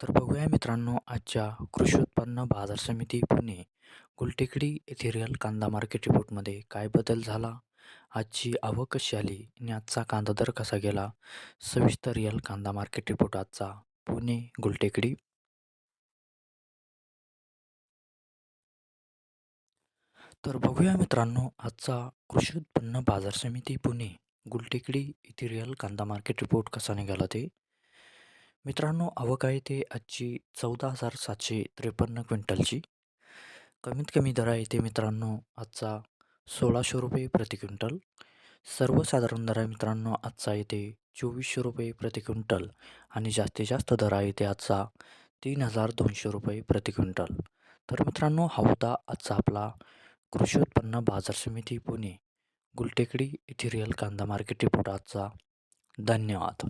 तर बघूया मित्रांनो आजच्या कृषी उत्पन्न बाजार समिती पुणे गुलटेकडी येथे रिअल कांदा मार्केट रिपोर्टमध्ये काय बदल झाला? आजची आवक कशी आली आणि आजचा कांदा दर कसा गेला? सविस्तर रिअल कांदा मार्केट रिपोर्ट आजचा पुणे गुलटेकडी. तर बघूया मित्रांनो आजचा कृषी उत्पन्न बाजार समिती पुणे गुलटेकडी येथे रिअल कांदा मार्केट रिपोर्ट कसा निघाला ते? मित्रांनो आवक आहे ते आजची चौदा हजार सातशे त्रेपन्न क्विंटलची. कमीत कमी दर आहे ते मित्रांनो आजचा सोळाशे रुपये प्रति क्विंटल. सर्वसाधारण दर आहे मित्रांनो आजचा येते चोवीसशे रुपये प्रति क्विंटल आणि जास्तीत जास्त दर आहे ते आजचा तीन हजार दोनशे रुपये प्रति क्विंटल. तर मित्रांनो हा होता आजचा आपला कृषी उत्पन्न बाजार समिती पुणे गुलटेकडी येथे रिअल कांदा मार्केट रिपोर्ट आजचा. धन्यवाद.